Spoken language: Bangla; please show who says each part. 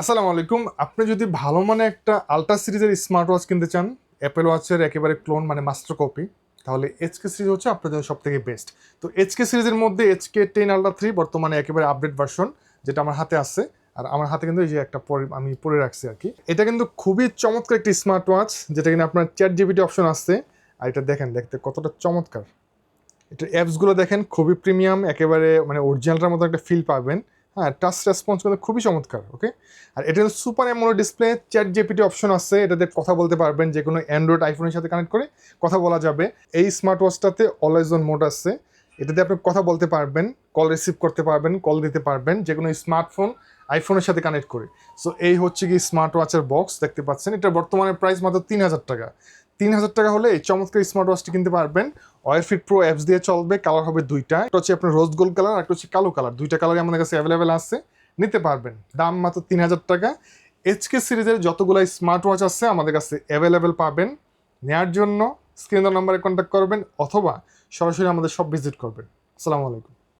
Speaker 1: আসসালামু আলাইকুম। আপনি যদি ভালো মানে একটা আলট্রা সিরিজের স্মার্ট ওয়াচ কিনতে চান অ্যাপেল ওয়াচের একেবারে ক্লোন মানে মাস্টার কপি তাহলে এইচকে সিরিজ হচ্ছে আপনাদের সব থেকে বেস্ট তো এইচকে সিরিজের মধ্যে এইচকে টেন আলট্রা থ্রি বর্তমানে একেবারে আপডেট ভার্সন যেটা আমার হাতে আছে। আর আমার হাতে কিন্তু এই যে একটা পরে আমি পরে রাখছি আর কি। এটা কিন্তু খুবই চমৎকার একটি স্মার্ট ওয়াচ যেটা কিনা আপনার চ্যাট জিবিটি অপশন আসছে আর এটা দেখেন, দেখতে কতটা চমৎকার। এটার অ্যাপসগুলো দেখেন, খুবই প্রিমিয়াম একেবারে মানে অরিজিনালটার মতো একটা ফিল পাবেন। হ্যাঁ টাচ রেসপন্স কিন্তু খুবই চমৎকার ওকে আর এটা super AMOLED display ChatGPT option আছে, এটাতে কথা বলতে পারবেন যে কোনো অ্যান্ড্রয়েড আইফোনের সাথে কানেক্ট করে কথা বলা যাবে। এই স্মার্ট ওয়াচটাতে অলওয়েজ অন মোড আছে, এটাতে আপনি কথা বলতে পারবেন কল রিসিভ করতে পারবেন কল দিতে পারবেন যে কোনো স্মার্টফোন আইফোনের সাথে কানেক্ট করে। সো এই হচ্ছে কি স্মার্ট ওয়াচের বক্স দেখতে পাচ্ছেন। এটা বর্তমানে প্রাইস মাত্র তিন হাজার টাকা। তিন হাজার টাকা হলে এই চমৎকার স্মার্ট ওয়াচটি কিনতে পারবেন। ওয়ারফিট প্রো অ্যাপস দিয়ে চলবে কালার হবে দুইটা। একটা হচ্ছে আপনার রোজ গোল্ড কালার একটা হচ্ছে কালো কালার দুইটা কালারই আমাদের কাছে অ্যাভেলেবেল আছে। নিতে পারবেন। দাম মাত্র তিন হাজার টাকা। এইচকে সিরিজের যতগুলো স্মার্ট ওয়াচ আছে আমাদের কাছে অ্যাভেলেবেল পাবেন। নেওয়ার জন্য স্ক্রিন নাম্বারে কন্ট্যাক্ট করবেন, অথবা সরাসরি আমাদের সব ভিজিট করবেন। আসসালামু আলাইকুম।